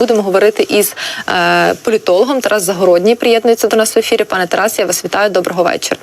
Будемо говорити із е, політологом Тарас Загородній. Приєднується до нас в ефірі. Пане Тарас, я вас вітаю. Доброго вечора.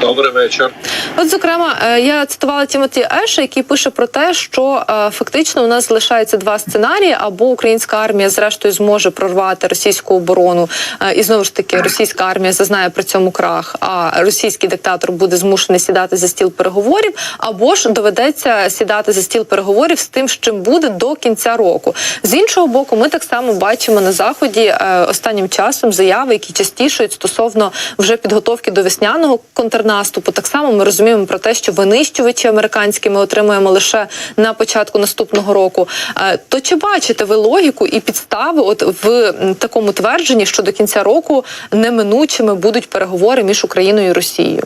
Добрий вечір. От, зокрема, е, я цитувала Тімоті Еша, який пише про те, що е, фактично у нас залишається два сценарії: або українська армія, зрештою, зможе прорвати російську оборону, е, і знову ж таки російська армія зазнає при цьому крах, а російський диктатор буде змушений сідати за стіл переговорів, або ж доведеться сідати за стіл переговорів з тим, з чим буде до кінця року. З іншого боку, ми так само бачимо на заході останнім часом заяви, які частішують стосовно вже підготовки до весняного контрнаступу. Так само ми розуміємо про те, що винищувачі американські ми отримуємо лише на початку наступного року. Е, То чи бачите ви логіку і підстави, от в такому твердженні, що до кінця року неминучими будуть переговори між Україною і Росією?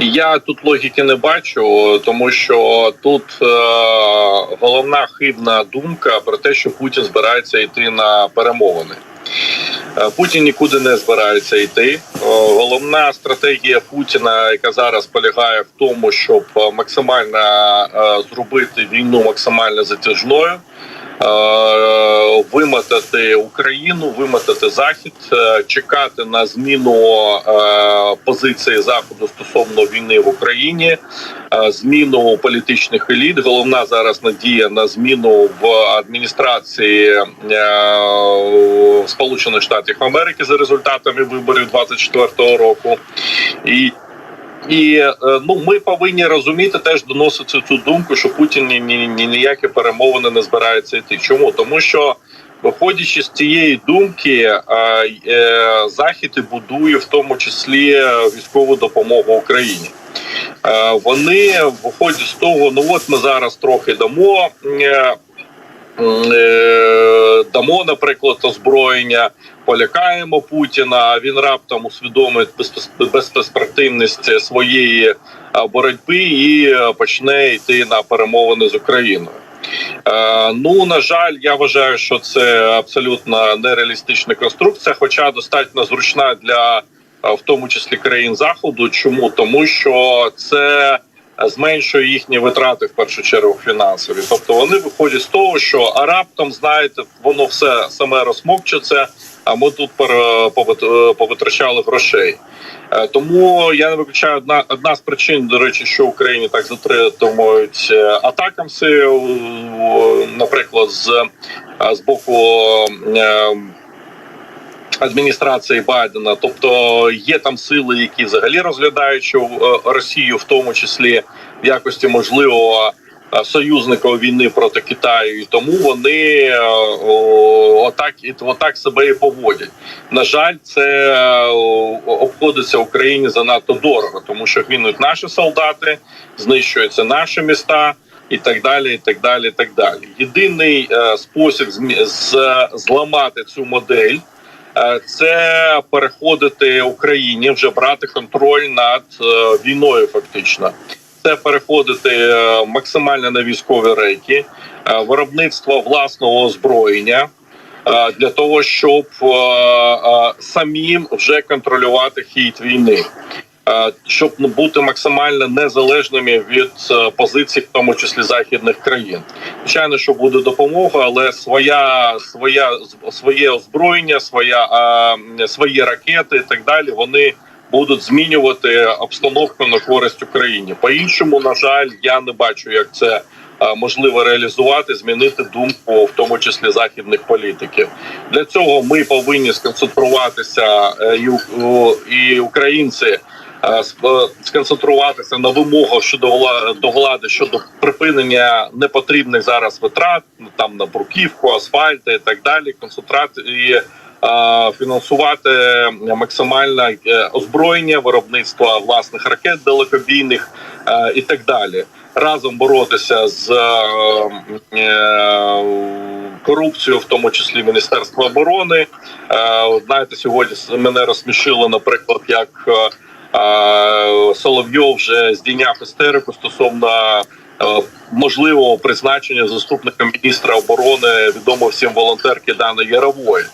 Я тут логіки не бачу, тому що тут е, головна хибна думка про те, що Путін збирається йти на перемовини. Е, Путін нікуди не збирається йти. Е, Головна стратегія Путіна, яка зараз полягає в тому, щоб е, максимально зробити війну максимально затяжною. Е, Вимотати Україну, вимотати захід, е, чекати на зміну е, позиції заходу стосовно війни в Україні, зміну політичних еліт. Головна зараз надія на зміну в адміністрації Сполучених Штатів Америки за результатами виборів 24-го року. І і е, ну ми повинні розуміти теж доносити цю думку, що Путін ні, ні, ні ніякі перемовини не збирається йти. Чому тому, що виходячи з цієї думки, е, е, захід і будує в тому числі військову допомогу Україні. Вони виходять з того, ну от ми зараз трохи дамо. Е, е, Дамо, наприклад, озброєння, полякаємо Путіна. а Він раптом усвідомить безперспективність своєї боротьби і е, почне йти на перемовини з Україною. Е, Ну на жаль, я вважаю, що це абсолютно нереалістична конструкція, хоча достатньо зручна для е, в тому числі країн заходу. Чому тому, що це зменшує їхні витрати в першу чергу фінансові. Тобто вони виходять з того, що а раптом знаєте, воно все саме розмокчеться. А ми тут е, повитрачали грошей. Е, Тому я не виключаю одна одна з причин, до речі, що Україні так затримують е, атакамси, е, наприклад, з, з боку. Адміністрації Байдена, тобто є там сили, які взагалі розглядають що е, Росію, в тому числі в якості можливого е, союзника війни проти Китаю, і тому вони е, отак і отак себе і поводять. На жаль, це обходиться Україні занадто дорого, тому що гинуть наші солдати, знищуються наші міста. І так далі, і так далі, і так далі. Єдиний е, спосіб змі- з, зламати цю модель це переходити Україні, вже брати контроль над е, війною. Фактично, це переходити е, максимально на військові рейки, е, виробництво власного озброєння. е, Для того щоб е, е, самим вже контролювати хід війни, Е, щоб бути максимально незалежними від е, позицій, в тому числі західних країн. Звичайно, що буде допомога, але своя своя своє озброєння, своя свої ракети і так далі. Вони будуть змінювати обстановку на користь Україні. По іншому, на жаль, я не бачу, як це. Можливо реалізувати, змінити думку, в тому числі західних політиків. Для цього ми повинні сконцентруватися е, і, українці сконцентруватися на вимогах щодо до влади щодо припинення непотрібних зараз витрат ну, там на бруківку, асфальти і так далі. Концентрації е, фінансувати максимальне е, озброєння, виробництво власних ракет далекобійних е, і так далі. Разом боротися з е, е, корупцією, в тому числі Міністерства оборони. Е, Знаєте, сьогодні мене розсмішило, наприклад, як е, е, Соловйов вже здійняв істерику стосовно е, можливого призначення заступника міністра оборони відомо всім волонтерки Дани Ярової.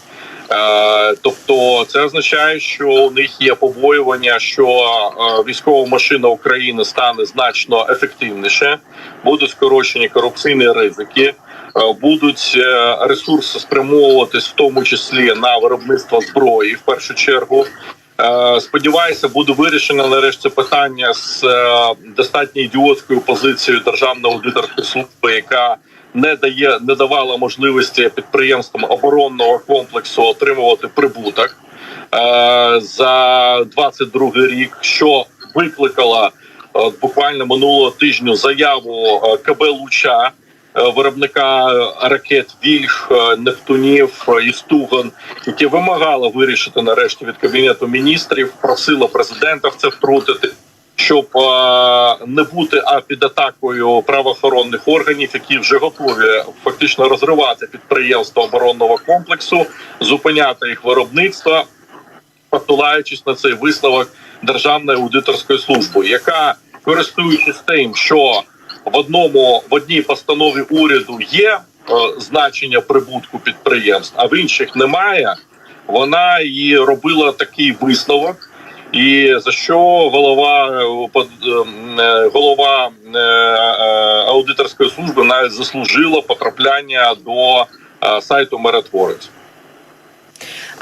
Е, Тобто, це означає, що у них є побоювання, що е, військова машина України стане значно ефективніше, будуть скорочені корупційні ризики. будуть ресурси спрямовуватись в тому числі на виробництво зброї в першу чергу. Е, Сподіваюся, буде вирішено нарешті питання з е, достатньо ідіотською позицією державної аудиторської служби, яка не дає не давала можливості підприємствам оборонного комплексу отримувати прибуток е, за 22 рік, що викликала е, буквально минулого тижню заяву КБ Луча. Е, Виробника е, ракет Вільх, е, Нептунів е, і Стуган, які вимагала вирішити нарешті від кабінету міністрів, просила президента в це втрутити, щоб не бути а під атакою правоохоронних органів, які вже готові фактично розривати підприємства оборонного комплексу, зупиняти їх виробництво, посилаючись на цей висновок Державної аудиторської служби, яка користуючись тим, що в одному в одній постанові уряду є е, значення прибутку підприємств, а в інших немає. Вона і робила такий висновок. І за що голова е, ем, е, голова аудиторської служби навіть заслужила потрапляння до сайту Миротворець.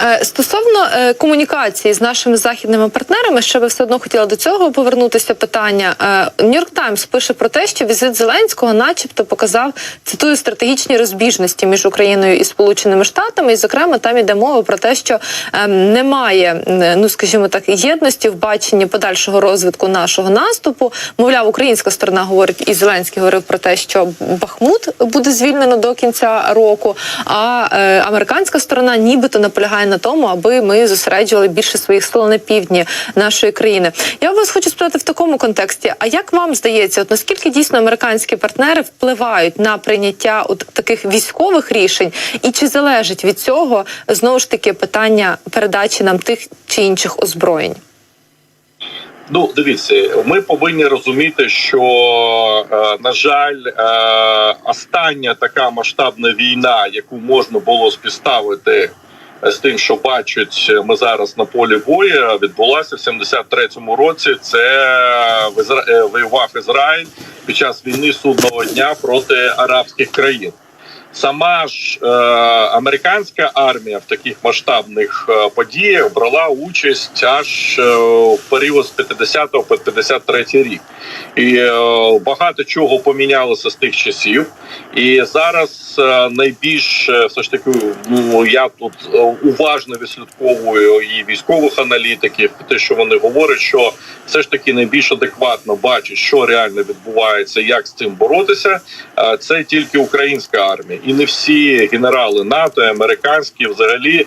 Е, Стосовно е, комунікації з нашими західними партнерами, ще би все одно хотіла до цього повернутися. Питання Нью-Йорк Таймс пише про те, що візит Зеленського, начебто, показав цитую стратегічні розбіжності між Україною і Сполученими Штатами. І, зокрема, там іде мова про те, що е, немає, е, ну скажімо так, єдності в баченні подальшого розвитку нашого наступу. Мовляв, українська сторона говорить, і Зеленський говорив про те, що Бахмут буде звільнено до кінця року. А е, американська сторона нібито наполягає на тому, аби ми зосереджували більше своїх сил на півдні нашої країни. Я вас хочу спитати в такому контексті: а як вам здається, от наскільки дійсно американські партнери впливають на прийняття от таких військових рішень, і чи залежить від цього знову ж таки питання передачі нам тих чи інших озброєнь? Ну, дивіться, ми повинні розуміти, що е, на жаль, е, остання така масштабна війна, яку можна було співставити з тим, що бачать ми зараз на полі бою, відбулася в 73-му році. Це е, воював Ізраїль під час війни судного дня проти арабських країн. Сама ж е, американська армія в таких масштабних е, подіях брала участь аж е, в період з 50 по 53 рік, і е, багато чого помінялося з тих часів. І зараз е, найбільш е, все ж таки, ну я тут е, уважно відслідковую і військових аналітиків, те, що вони говорять, що все ж таки найбільш адекватно бачать, що реально відбувається, як з цим боротися. е, Це тільки українська армія, і не всі генерали НАТО, американські, взагалі е,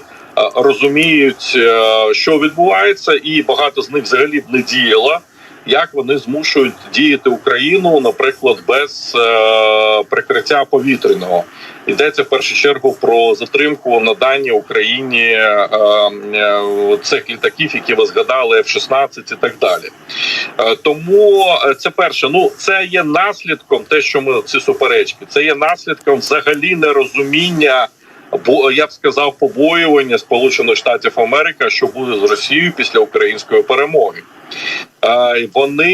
розуміють, е, що відбувається, і багато з них взагалі б не діяло. Як вони змушують діяти Україну, наприклад, без е, прикриття повітряного, йдеться в першу чергу про затримку надання Україні е, е, цих літаків, які ви згадали, F-16 і так далі. Е, тому е, це перше. Ну це є наслідком, те, що ми ці суперечки, це є наслідком взагалі нерозуміння. Бо я б сказав побоювання Сполучених Штатів Америки, що буде з Росією після української перемоги. Вони,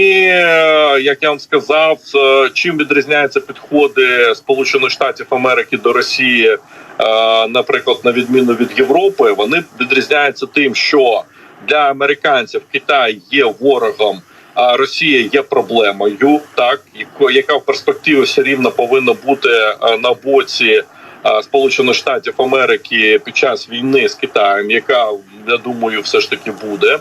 як я вам сказав, чим відрізняються підходи Сполучених Штатів Америки до Росії, е, наприклад, на відміну від Європи, вони відрізняються тим, що для американців Китай є ворогом. А Росія є проблемою, так яка в перспективі все рівно повинна бути е, на боці е, Сполучених Штатів Америки під час війни з Китаєм, яка я думаю, все ж таки буде.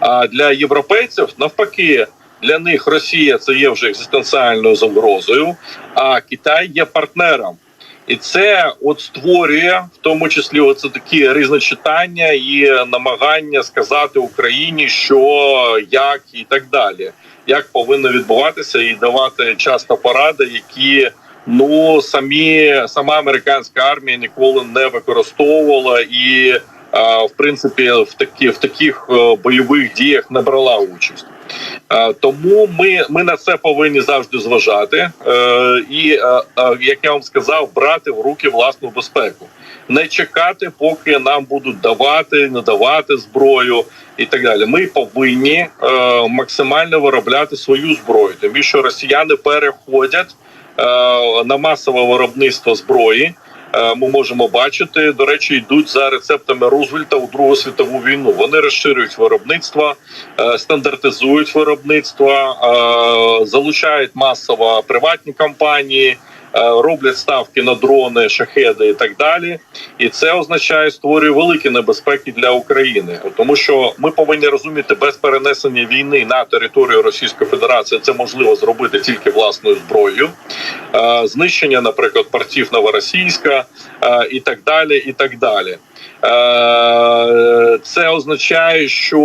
А для європейців навпаки. Для них Росія це є вже екзистенціальною загрозою, а Китай є партнером, і це от створює в тому числі оце такі різночитання і намагання сказати Україні, що як і так далі, як повинно відбуватися, і давати часто поради, які ну самі сама американська армія ніколи не використовувала і. В принципі, в такі в таких е, бойових діях не брала участь. Тому ми, ми на це повинні завжди зважати, е, і е, як я вам сказав, брати в руки власну безпеку, не чекати, поки нам будуть давати, не давати зброю і так далі. Ми повинні максимально виробляти свою зброю. Тим більше росіяни переходять на масове виробництво зброї. Е, Ми можемо бачити, до речі, йдуть за рецептами Рузвельта у Другу світову війну. Вони розширюють виробництво, е, стандартизують виробництво, е, залучають масово приватні компанії, роблять ставки на дрони, шахеди і так далі. І це означає створює великі небезпеки для України, тому що ми повинні розуміти, без перенесення війни на територію Російської Федерації це можливо зробити тільки власною зброєю, Е, знищення, наприклад, портів Новоросійська е, і так далі. І так далі. Е, Це означає, що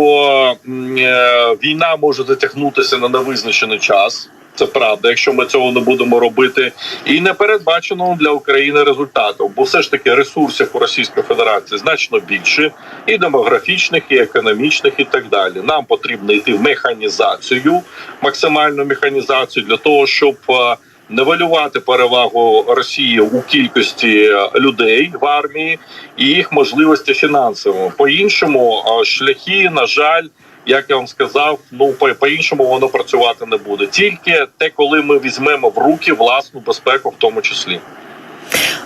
е, війна може затягнутися на невизначений час. Це правда, якщо ми цього не будемо робити, і не передбачено для України результатів, бо все ж таки ресурсів у Російської Федерації значно більше, і демографічних, і економічних, і так далі. Нам потрібно йти в механізацію, максимальну механізацію для того, щоб е, нивелювати перевагу Росії у кількості е, людей в армії і їх можливості фінансово. По іншому шляхи, на жаль. Як я вам сказав, ну по, іншому воно працювати не буде. Тільки те, коли ми візьмемо в руки власну безпеку, в тому числі.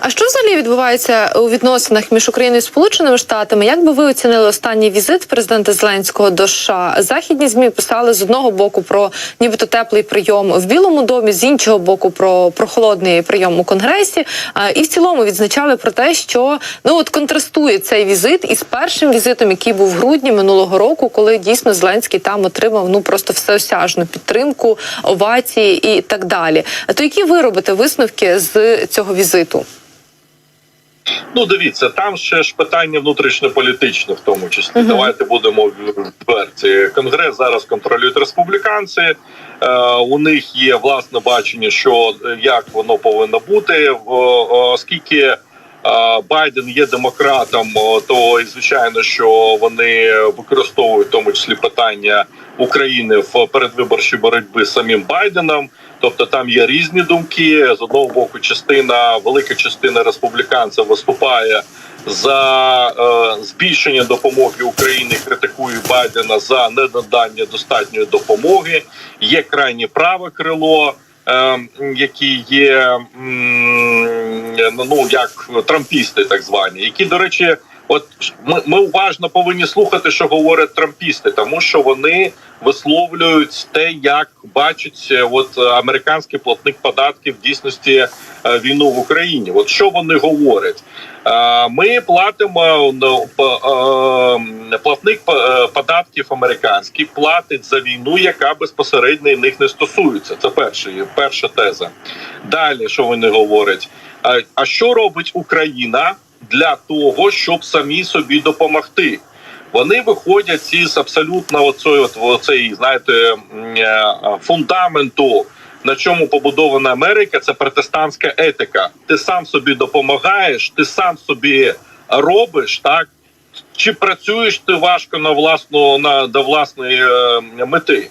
А що взагалі відбувається у відносинах між Україною і Сполученими Штатами? Як би ви оцінили останній візит президента Зеленського до США? Західні змі писали з одного боку про нібито теплий прийом в Білому домі, з іншого боку про прохолодний прийом у Конгресі. І в цілому відзначали про те, що ну от контрастує цей візит із першим візитом, який був в грудні минулого року, коли дійсно Зеленський там отримав ну просто всеосяжну підтримку, овації і так далі. То які ви робите висновки з цього візиту? Ну, дивіться, там ще ж питання внутрішньополітичне, в тому числі. Мгм. Давайте будемо відверті. Конгрес зараз контролюють республіканці. Е, у них є власне бачення, що е, як воно повинно бути, в оскільки. е, Байден є демократом, то і звичайно, що вони використовують в тому числі питання України в передвиборчій боротьбі з самим Байденом. Тобто там є різні думки. З одного боку, частина велика частина республіканців виступає за е, збільшення допомоги Україні, критикує Байдена за недодання достатньої допомоги. Є крайнє праве крило. е, Які є ну як трампісти, так звані, які до речі, от ми, ми уважно повинні слухати, що говорять трампісти, тому що вони висловлюють те, як бачить е, от е, американський платник податків в дійсності е, війну в Україні. От що вони говорять? Ми платимо платник податків американський платить за війну, яка безпосередньо них не стосується. Це перше, перша теза. Далі що вони говорять? А що робить Україна для того, щоб самі собі допомогти? Вони виходять із абсолютно от, оцей, знаєте, е, фундаменту, на чому побудована Америка, це протестантська етика. Ти сам собі допомагаєш, ти сам собі робиш, так? Чи працюєш ти важко на власну на до власної е, мети?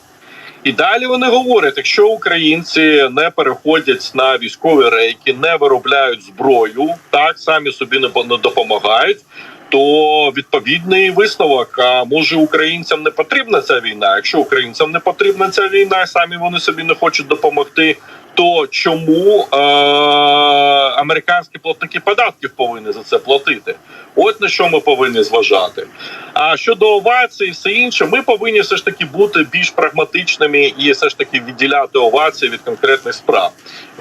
І далі вони говорять: якщо українці не переходять на військові рейки, не виробляють зброю, так самі собі не допомагають. То відповідний висновок. А може українцям не потрібна ця війна? Якщо українцям не потрібна ця війна, самі вони собі не хочуть допомогти. То чому е- американські платники податків повинні за це платити? От на що ми повинні зважати. А щодо овацій, і все інше, ми повинні все ж таки бути більш прагматичними і все ж таки відділяти овації від конкретних справ.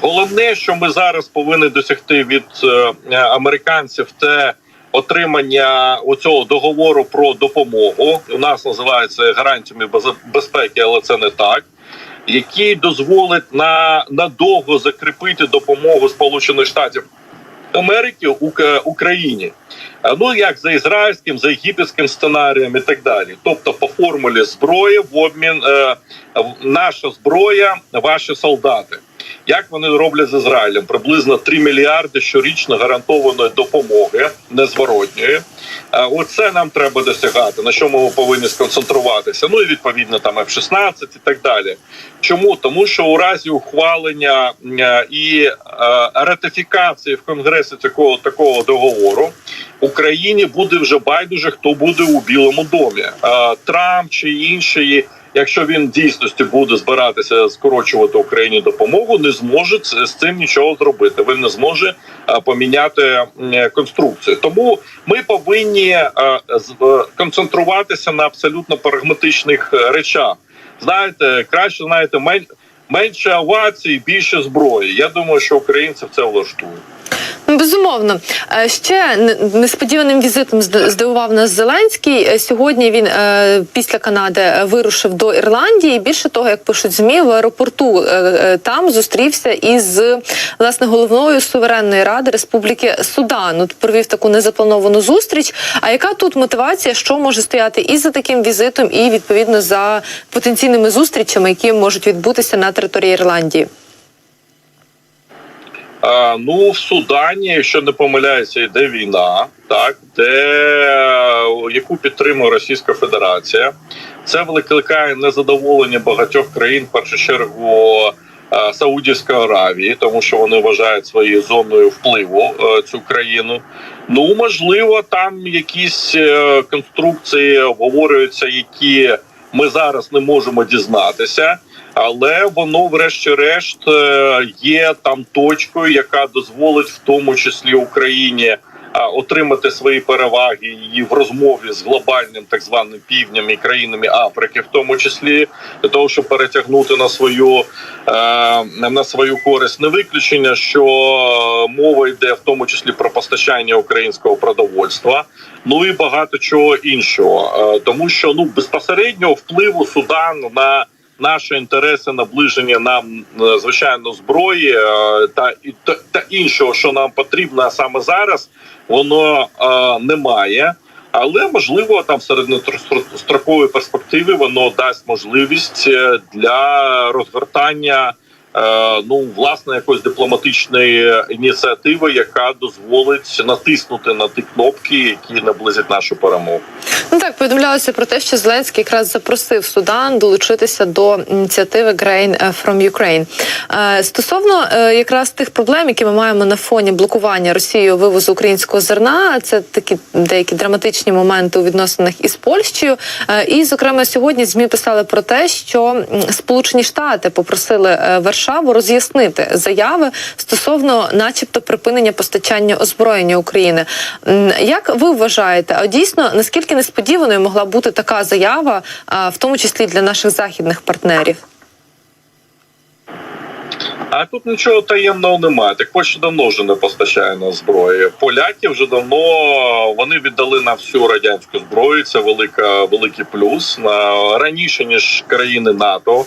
Головне, що ми зараз повинні досягти від е, американців, це отримання оцього договору про допомогу. У нас називається гарантіями без- безпеки, але це не так. Який дозволить на надовго закріпити допомогу Сполучених Штатів Америки Ук- Україні. Ну як за ізраїльським, за єгипетським сценарієм і так далі. Тобто, по формулі зброї в обмін е, наша зброя, ваші солдати. Як вони роблять з Ізраїлем? Приблизно 3 мільярди щорічно гарантованої допомоги незворотньої. Е, Оце нам треба досягати. На чому ми повинні сконцентруватися? Ну і відповідно там F-16 і так далі. Чому? Тому що у разі ухвалення е, і е, ратифікації в Конгресі такого такого договору Україні буде вже байдуже, хто буде у Білому домі. Трамп чи інші якщо він дійсності буде збиратися скорочувати Україні допомогу, не зможе з цим нічого зробити. Він не зможе е, поміняти м, конструкцію. Тому ми повинні е, е, концентруватися на абсолютно прагматичних е, речах. Знаєте, краще знаєте, мен- менше овацій, більше зброї. Я думаю, що українців це влаштує. Безумовно, Е, ще не- несподіваним візитом зд- здивував нас Зеленський. Е, Сьогодні він е, після Канади вирушив до Ірландії. Більше того, як пишуть змі, в аеропорту там зустрівся із власне головною суверенної ради Республіки Судан. От провів таку незаплановану зустріч. А яка тут мотивація, що може стояти і за таким візитом, і відповідно за потенційними зустрічами, які можуть відбутися на території Ірландії? Ну, в Судані, якщо не помиляюся, йде війна, так де е, яку підтримує Російська Федерація. Це викликає незадоволення багатьох країн, в першу чергу е, Саудівської Аравії, тому що вони вважають своєю зоною впливу е, цю країну. Ну можливо, там якісь конструкції обговорюються, які ми зараз не можемо дізнатися. Але воно, врешті-решт, е, є там точкою, яка дозволить в тому числі Україні отримати свої переваги і в розмові з глобальним так званим півднем і країнами Африки, в тому числі для того, щоб перетягнути на свою е, на свою користь. Не виключення, що мова йде в тому числі про постачання українського продовольства. Ну і багато чого іншого, Е, тому що ну безпосереднього впливу Судану на наші інтереси наближення нам е, звичайно зброї е, та та, та іншого, що нам потрібно саме зараз, воно е, немає. Але можливо, там в середньостроковій перспективі воно дасть можливість е, для розгортання ну власне якоїсь дипломатичної ініціативи, яка дозволить натиснути на ті кнопки, які наблизять нашу перемогу. Ну так повідомлялося про те, що Зеленський якраз запросив Судан долучитися до ініціативи Grain from Ukraine. Е, Стосовно е, якраз тих проблем, які ми маємо на фоні блокування Росією вивозу українського зерна, це такі деякі драматичні моменти у відносинах із Польщею. Е, І, зокрема, сьогодні змі писали про те, що Сполучені Штати попросили е, Варшаву роз'яснити заяви стосовно, начебто, припинення постачання озброєння України. Як ви вважаєте, а дійсно наскільки несподіваною могла бути така заява, в тому числі для наших західних партнерів? А тут нічого таємного немає. Так Польща давно вже не постачає на зброї. Поляки вже давно вони віддали на всю радянську зброю. Це велика великий плюс на раніше ніж країни НАТО.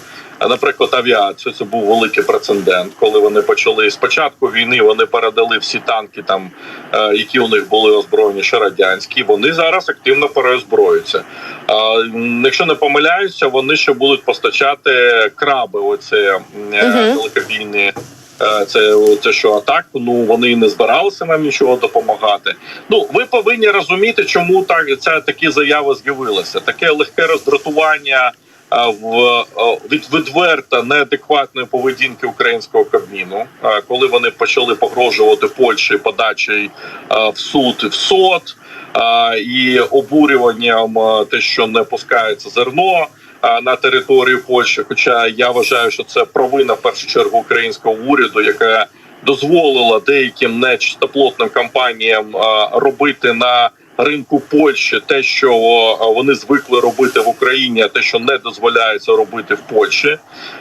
Наприклад, авіацію це був великий прецедент, коли вони почали спочатку війни. Вони передали всі танки, там е, які у них були озброєні, ще радянські. Вони зараз активно переозброюються. А, Якщо не помиляюся, вони ще будуть постачати краби. Оце Мгм. Е, Це це що атак? Ну вони і не збиралися нам нічого допомагати. Ну ви повинні розуміти, чому так ця такі заяви з'явилися. Таке легке роздратування в від відверто неадекватної поведінки українського кабміну, коли вони почали погрожувати Польщі подачею в суд в СОД і обурюванням те, що не пускається зерно на територію Польщі. Хоча я вважаю, що це провина в першу чергу українського уряду, яка дозволила деяким нечистоплотним компаніям робити на ринку Польщі те, що вони звикли робити в Україні, а те, що не дозволяється робити в Польщі, Е,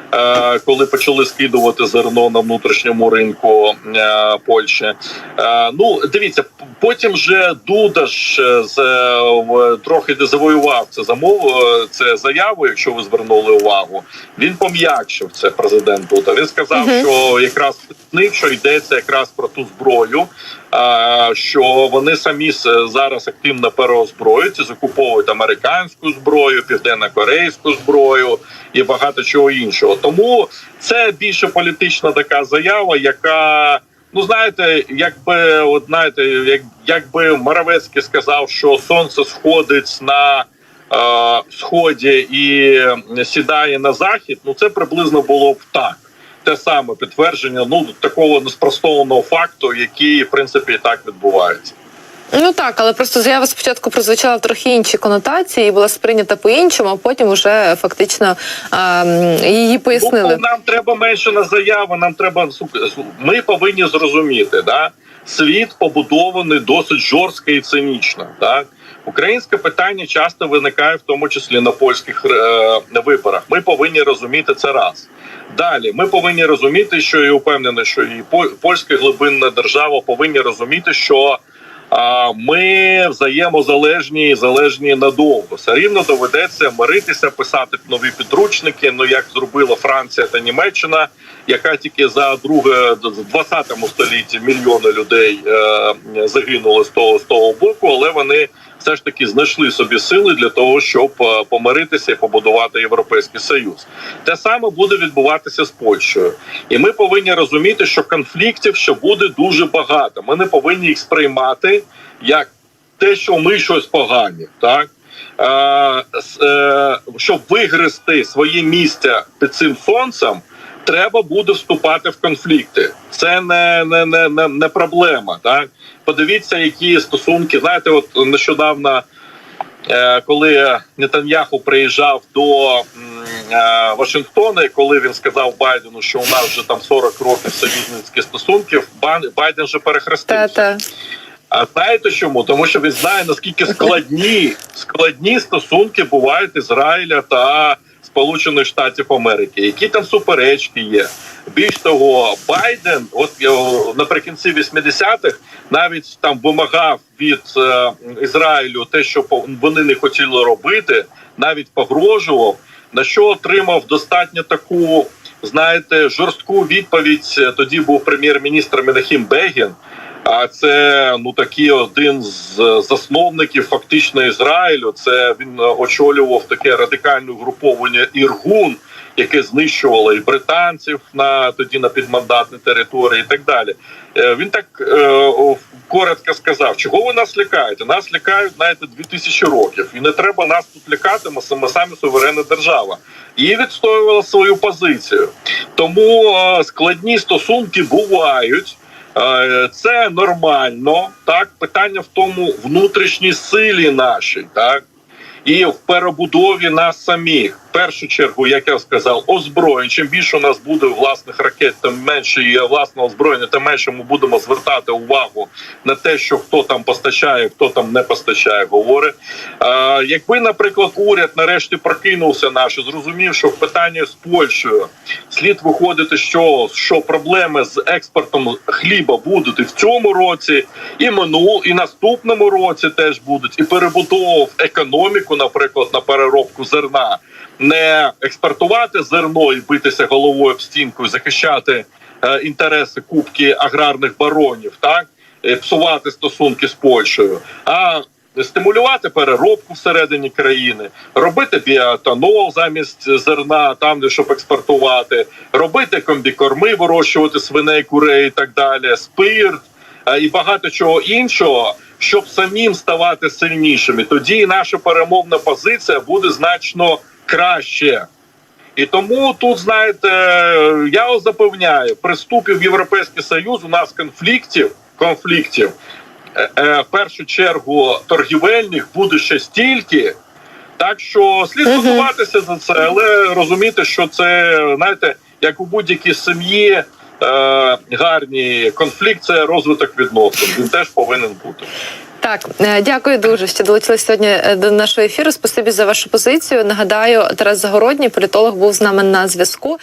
коли почали скидувати зерно на внутрішньому ринку е, Польщі. Е, Ну дивіться, потім вже Дуда ж е, е, трохи завоював це замов е, це заяву. Якщо ви звернули увагу, він пом'якшив це президент Дуда. Він сказав, Мгм. що якраз них, що йдеться якраз про ту зброю. е, Що вони самі зараз активно переозброюються, закуповують американську зброю, південно-корейську зброю і багато чого іншого. Тому це більше політична така заява, яка ну знаєте, якби от знаєте, як якби Моровецький сказав, що сонце сходить на е, сході і сідає на захід. Ну це приблизно було б так. Те саме підтвердження ну такого неспростованого факту, який в принципі і так відбувається. Ну так, але просто заява спочатку прозвучала в трохи інші конотації і була сприйнята по-іншому, а потім уже фактично а, її пояснили. Ну, нам треба менше на заяви. Нам треба Ми повинні зрозуміти, да світ побудований досить жорстко і цинічно. Так українське питання часто виникає, в тому числі на польських е, виборах. Ми повинні розуміти це раз. Далі ми повинні розуміти, що і упевнений, що і По- польська глибинна держава повинні розуміти, що ми взаємозалежні і залежні надовго. Все рівно доведеться миритися, писати нові підручники. Ну як зробила Франція та Німеччина, яка тільки за друге в 20 столітті мільйони людей е, загинули з того з того боку, але вони все ж таки знайшли собі сили для того, щоб е, помиритися і побудувати європейський союз. Те саме буде відбуватися з Польщею, і ми повинні розуміти, що конфліктів ще буде дуже багато. Ми не повинні їх сприймати як те, що ми щось погані, так. Е, е, щоб вигризти своє місце під цим сонцем, треба буде вступати в конфлікти. Це не, не, не, не, не проблема. Так подивіться, які стосунки. Знаєте, от нещодавно, е, коли Нетаньяху приїжджав до е, Вашингтона, і коли він сказав Байдену, що у нас вже там 40 років союзницьких стосунків, Байден же перехрестився. Та-та. А знаєте чому? Тому що він знає наскільки складні складні стосунки бувають Ізраїля та Сполучених Штатів Америки, які там суперечки є. Більш того, Байден, от наприкінці 80-х, навіть там вимагав від е, Ізраїлю те, що вони не хотіли робити, навіть погрожував, на що отримав достатньо таку, знаєте, жорстку відповідь. Тоді був прем'єр-міністр Менахім Бегін. А це ну такий один з засновників фактично Ізраїлю. Це він очолював таке радикальне угруповання Іргун, яке знищувало і британців на тоді на підмандатній території, і так далі. Е, Він так е, коротко сказав: чого ви нас лякаєте? Нас лякають, знаєте, 2000 років, і не треба нас тут лякати. Ми саме самі суверенна держава. І відстоювала свою позицію. Тому е, складні стосунки бувають. Е, Це нормально, так? Питання в тому внутрішній силі нашій, так і в перебудові нас самих. В першу чергу, як я сказав, озброєнь. Чим більше у нас буде власних ракет, тим менше є власного озброєння, тим менше ми будемо звертати увагу на те, що хто там постачає, хто там не постачає. Говорить, е, якби, наприклад, уряд нарешті прокинувся наш, і зрозумів, що в питанні з Польщею слід виходити, що, що проблеми з експортом хліба будуть і в цьому році, і минул, і наступному році теж будуть, і перебудовував економіку, наприклад, на переробку зерна, не експортувати зерно і битися головою об стінку, захищати е, інтереси кубки аграрних баронів, так? Е, псувати стосунки з Польщею. а Стимулювати переробку всередині країни, робити біоетанол замість зерна, там де щоб експортувати, робити комбікорми, вирощувати свиней, курей і так далі, спирт е, і багато чого іншого, щоб самим ставати сильнішими. Тоді і наша перемовна позиція буде значно краще. І тому тут, знаєте, я вас запевняю, при вступі в Європейський Союз у нас конфліктів, конфліктів е, е, в першу чергу торгівельних буде ще стільки. Так що слід готуватися за це, але розуміти, що це знаєте, як у будь-якій сім'ї гарні конфлікт це розвиток відносин. Він теж повинен бути. Так, е, дякую дуже, що долучились сьогодні е, до нашого ефіру. Спасибі за вашу позицію. Нагадаю, Тарас Загородній, політолог, був з нами на зв'язку.